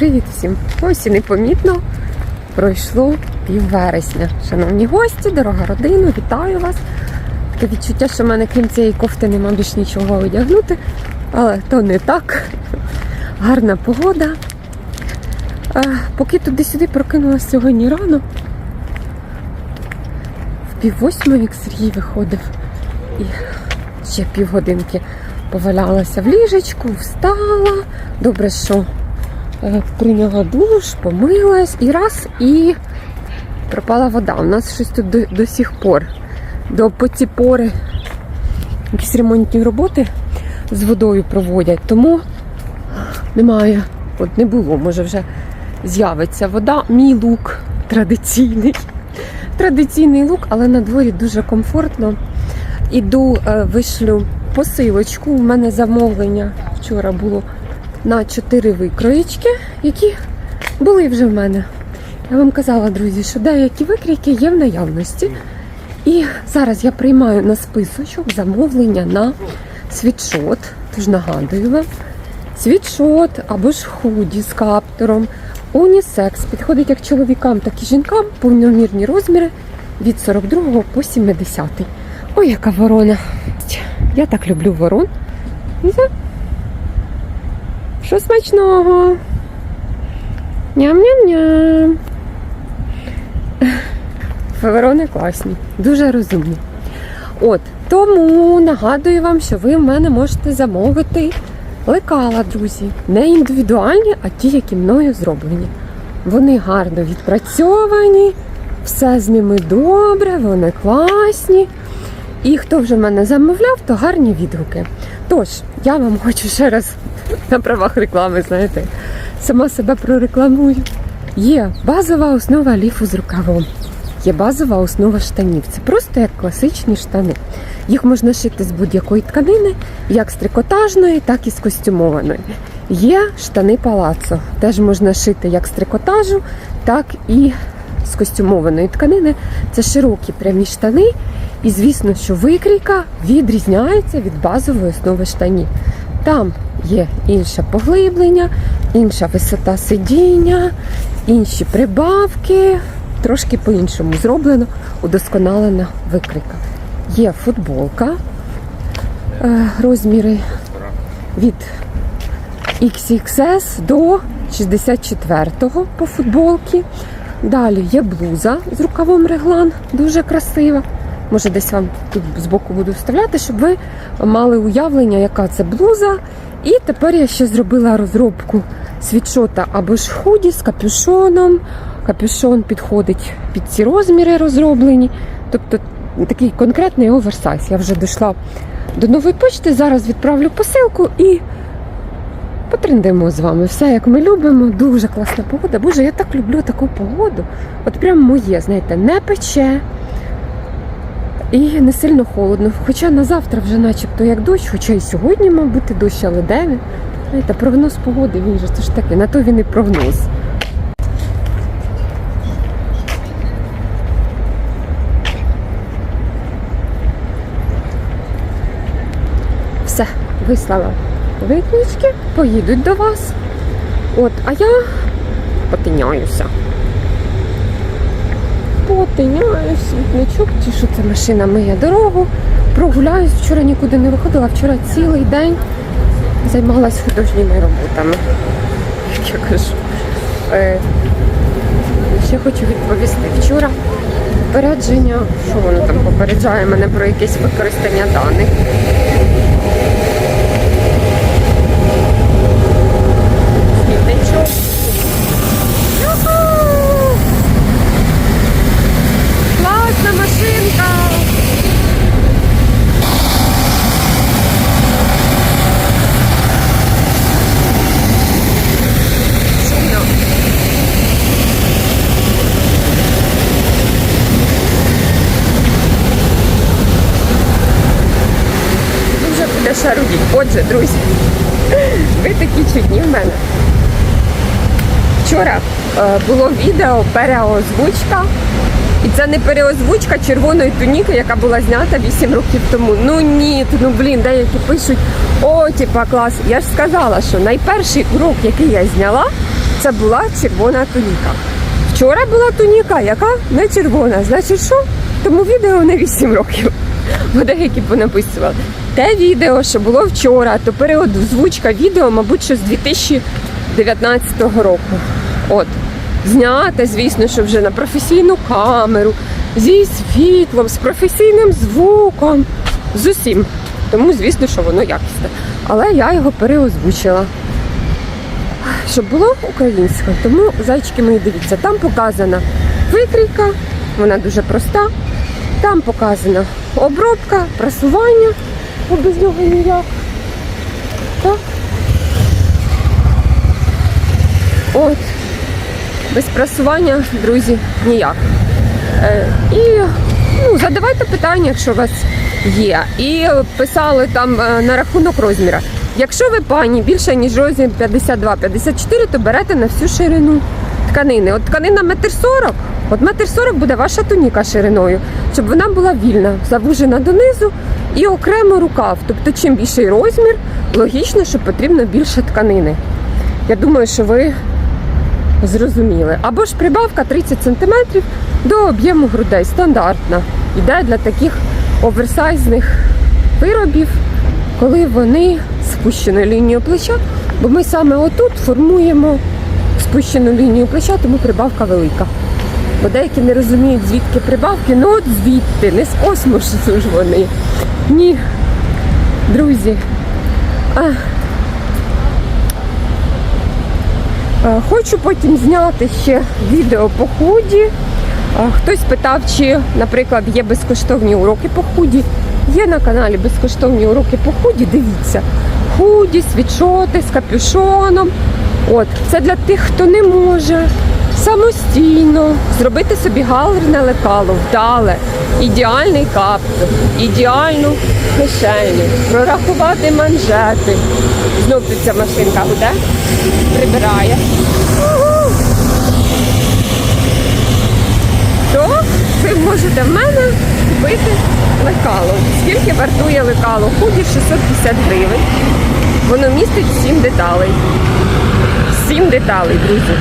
Привіт всім! Ось і непомітно пройшло пів вересня. Шановні гості, дорога родина, вітаю вас. Таке відчуття, що в мене крім цієї кофти нема більш нічого одягнути, але то не так. Гарна погода. Поки туди-сюди прокинулася сьогодні рано. В пів восьмої Сергій виходив і ще півгодинки повалялася в ліжечку, встала. Добре, що прийняла душ, помилась і раз і пропала вода. У нас щось тут до, до сих пор. До по ці пори якісь ремонтні роботи з водою проводять, тому немає, от не було, може вже з'явиться вода. Мій лук традиційний. Традиційний лук, але на дворі дуже комфортно. Іду, е, вишлю посилочку. У мене замовлення вчора було на 4 викроєчки, які були вже в мене. Я вам казала, друзі, що деякі викрійки є в наявності. І зараз я приймаю на списочок замовлення на світшот. Тож нагадую вам, світшот або ж худі з каптором. Унісекс підходить як чоловікам, так і жінкам повномірні розміри від 42 по 70. Ой, яка ворона. Я так люблю ворон. Що смачного? Ням-ням-ням. Ворони класні, дуже розумні. От, тому нагадую вам, що ви в мене можете замовити лекала, друзі. Не індивідуальні, а ті, які мною зроблені. Вони гарно відпрацьовані, все з ними добре, вони класні. І хто вже в мене замовляв, то гарні відгуки. Тож, я вам хочу ще раз на правах реклами, знаєте, сама себе прорекламую. Є базова основа ліфу з рукавом. Є базова основа штанів. Це просто як класичні штани. Їх можна шити з будь-якої тканини, як з трикотажної, так і з костюмованої. Є штани палацо. Теж можна шити як з трикотажу, так і з костюмованої тканини. Це широкі прямі штани. І звісно, що викрійка відрізняється від базової основи штанів. Там є інше поглиблення, інша висота сидіння, інші прибавки. Трошки по-іншому зроблено, удосконалена викрика. Є футболка, е, розміри від XXS до 64 по футболці. Далі є блуза з рукавом реглан, дуже красива. Може, десь вам тут збоку буду вставляти, щоб ви мали уявлення, яка це блуза. І тепер я ще зробила розробку світшота або ж худі з капюшоном. Капюшон підходить під ці розміри розроблені. Тобто такий конкретний оверсайз. Я вже дійшла до нової почти. Зараз відправлю посилку і потрендимо з вами. Все як ми любимо. Дуже класна погода. Боже, я так люблю таку погоду. От прям моє, знаєте, не пече. І не сильно холодно. Хоча на завтра вже начебто як дощ, хоча і сьогодні мав бути дощ, але де він? Знаєте, прогноз погоди, він же це ж таки, на то він і прогноз. Все, вислала виклички, поїдуть до вас. От, а я потиняюся. Потиняюсь, світлячок, це машина миє дорогу. Прогуляюсь, вчора нікуди не виходила, вчора цілий день займалась художніми роботами. Як я кажу. Е, ще хочу відповісти. Вчора попередження, що воно там попереджає мене про якесь використання даних. Світлячок. Юху! Класна машинка! Сильно. Дуже буде шарудіть. Отже, друзі, ви такі чудні в мене. Вчора е, було відео переозвучка. І це не переозвучка червоної туніки, яка була знята 8 років тому. Ну ні, ну блін, деякі пишуть, о, типа клас. Я ж сказала, що найперший урок, який я зняла, це була червона туніка. Вчора була туніка, яка не червона. Значить, що? Тому відео не 8 років. Бо деякі понаписували. Те відео, що було вчора, то переозвучка відео, мабуть, що з 2019 року. От. Зняте, звісно, що вже на професійну камеру, зі світлом, з професійним звуком, з усім. Тому, звісно, що воно якісне. Але я його переозвучила щоб було українською. Тому, зайчики мої, дивіться, там показана викрійка, вона дуже проста. Там показана обробка, прасування, бо без нього ніяк. Так. От. Без прасування, друзі, ніяк. Е, і ну, задавайте питання, якщо у вас є. І писали там е, на рахунок розміра. Якщо ви пані більше, ніж розмір 52-54, то берете на всю ширину тканини. От тканина метр сорок, от метр сорок буде ваша туніка шириною, щоб вона була вільна, завужена донизу і окремо рукав. Тобто, чим більший розмір, логічно, що потрібно більше тканини. Я думаю, що ви зрозуміли. Або ж прибавка 30 см до об'єму грудей. Стандартна. Іде для таких оверсайзних виробів, коли вони спущеною лінією плеча, бо ми саме отут формуємо спущену лінію плеча, тому прибавка велика. Бо деякі не розуміють, звідки прибавки, ну от звідти, не з космосу ж вони. Ні, друзі. А, Е, Хочу потім зняти ще відео по худі. Е, Хтось питав, чи, наприклад, є безкоштовні уроки по худі. Є на каналі безкоштовні уроки по худі, дивіться. Худі, світшоти з капюшоном. От, це для тих, хто не може самостійно зробити собі галерне лекало, вдале, ідеальний каптур, ідеальну кишеню, прорахувати манжети. Знов тут ця машинка гуде, прибирає. То ви можете в мене купити лекало. Скільки вартує лекало? Худі 650 гривень. Воно містить 7 деталей. 7 деталей, друзі.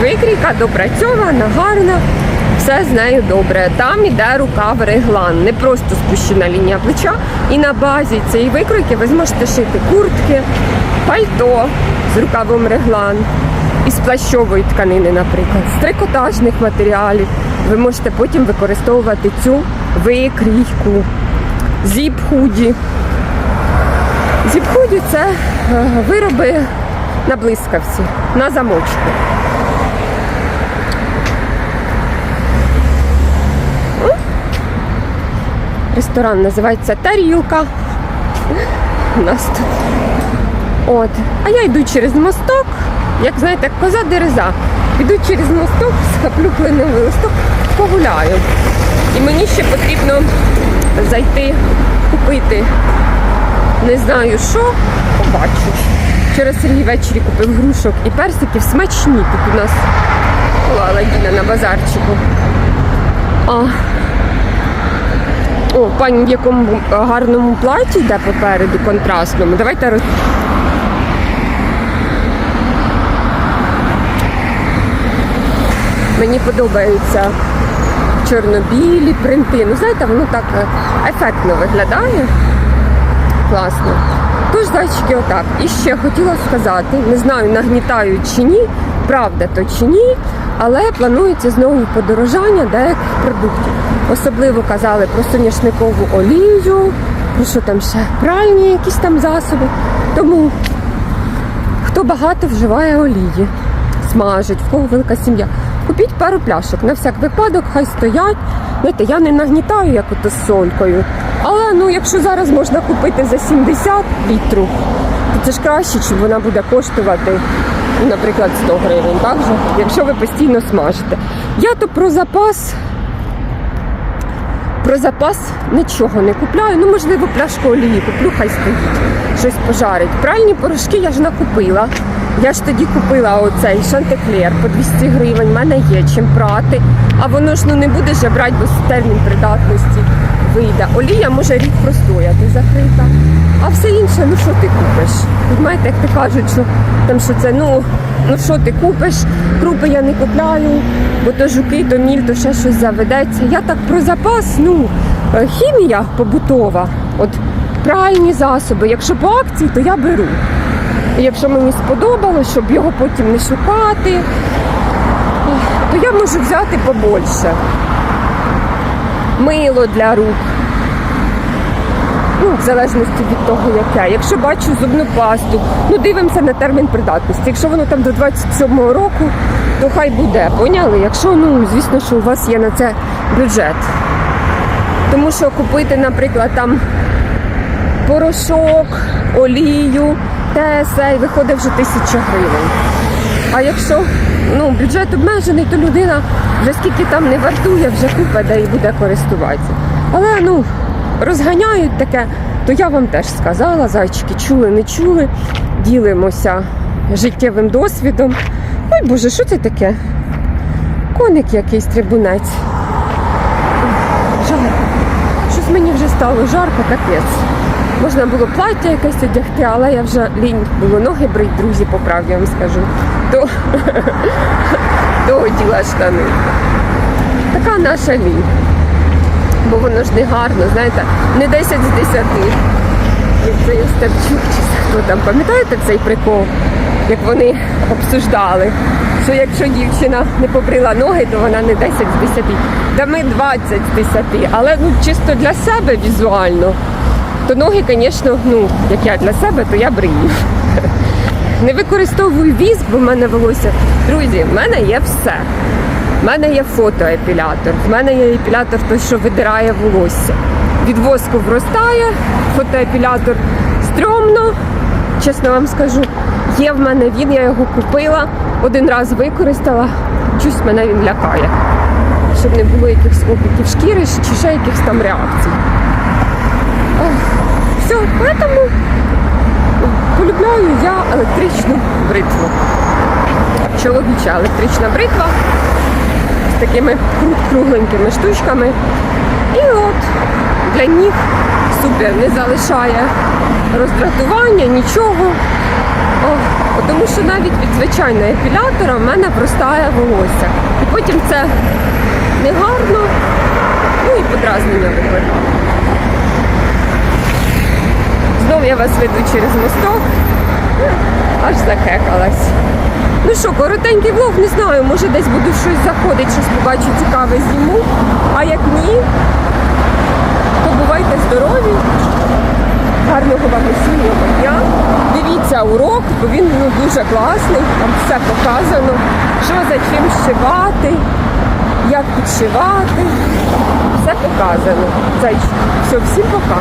Викрійка допрацьована, гарна, все з нею добре. Там іде рукав реглан, не просто спущена лінія плеча. І на базі цієї викройки ви зможете шити куртки, пальто з рукавом реглан, із плащової тканини, наприклад, з трикотажних матеріалів. Ви можете потім використовувати цю викрійку. Зіп-худі. Зіп-худі це е, вироби на блискавці, на замочку. Ресторан називається Тарілка. У нас тут. От. А я йду через мосток, як знаєте, як коза дереза. Іду через мосток, схоплю кленовий листок, погуляю. І мені ще потрібно зайти купити не знаю що, побачу. Вчора Сергій ввечері купив грушок і персиків смачні. Тут у нас була Аладдіна на базарчику. А, о, пані в якому гарному платі йде попереду, контрастному. Давайте роз... Мені подобаються чорно-білі принти. Ну, знаєте, воно так е, ефектно виглядає. Класно. Тож, зайчики, отак. І ще хотіла сказати, не знаю, нагнітають чи ні, правда то чи ні, але планується знову подорожання деяких продуктів. Особливо казали про соняшникову олію, про що там ще пральні якісь там засоби. Тому хто багато вживає олії, смажить, в кого велика сім'я. Купіть пару пляшок на всяк випадок, хай стоять. Знаєте, я не нагнітаю як ото з солькою. Але ну, якщо зараз можна купити за 70 літрів, то це ж краще, чим вона буде коштувати, наприклад, 100 гривень. Так же? Якщо ви постійно смажите. Я то про запас. Про запас нічого не купляю. Ну, можливо, пляшку олії куплю, хай стоїть. Щось пожарить. Пральні порошки я ж накупила. Я ж тоді купила оцей шантеклер по 200 гривень. в мене є чим прати. А воно ж ну не буде же брати, бо термін придатності вийде. Олія може рік простояти закрита. А все інше ну що ти купиш? Знаєте, як ти кажуть, що там що це, ну, ну що ти купиш, крупи я не купляю, бо то жуки, то міль, то ще щось заведеться. Я так про запас, ну, е, хімія побутова, от пральні засоби. Якщо по акції, то я беру. Якщо мені сподобалось, щоб його потім не шукати, то я можу взяти побольше. Мило для рук. Ну, в залежності від того, яке. Якщо бачу зубну пасту, ну дивимося на термін придатності. Якщо воно там до 27-го року, то хай буде. Поняли? Якщо, ну, звісно, що у вас є на це бюджет. Тому що купити, наприклад, там порошок, олію, те все, і виходить вже тисяча гривень. А якщо ну, бюджет обмежений, то людина вже скільки там не вартує, вже купить де і буде користуватися. Але ну, розганяють таке, то я вам теж сказала, зайчики, чули, не чули, ділимося життєвим досвідом. Ой Боже, що це таке? Коник якийсь трибунець. Жарко. Щось мені вже стало жарко, капець. Можна було плаття якесь одягти, але я вже лінь було ноги брить, друзі, поправ, я вам скажу. То, то оділа штани. Така наша лінь. Бо воно ж не гарно, знаєте, не 10 з 10. Як цей Остапчук, чи хто там, пам'ятаєте цей прикол? Як вони обсуждали, що якщо дівчина не побрила ноги, то вона не 10 з 10. Та ми 20 з 10. Але ну, чисто для себе візуально, то ноги, звісно, ну, як я для себе, то я брию. Не використовую віск, бо в мене волосся. Друзі, в мене є все. В мене є фотоепілятор, в мене є епілятор той, що видирає волосся. Від воску вростає, фотоепілятор стрьомно, чесно вам скажу. Є в мене він, я його купила, один раз використала, чусь мене він лякає. Щоб не було якихось опіків шкіри чи ще якихось там реакцій. Все, тому полюбляю я електричну бритву. Чоловіча електрична бритва такими кругленькими штучками. І от для ніг супер не залишає роздратування, нічого. О, тому що навіть від звичайного епілятора в мене простає волосся. І потім це негарно, ну і подразнення викликає. Знов я вас веду через мосток. Аж захекалась. Ну що, коротенький влог, не знаю, може десь буду щось заходити, щось побачу цікаве зніму. А як ні, то бувайте здорові. Гарного вам осіннього дня. Дивіться урок, бо він ну, дуже класний, там все показано, що за чим шивати, як підшивати. Все показано. Зайчик. Все, всім пока.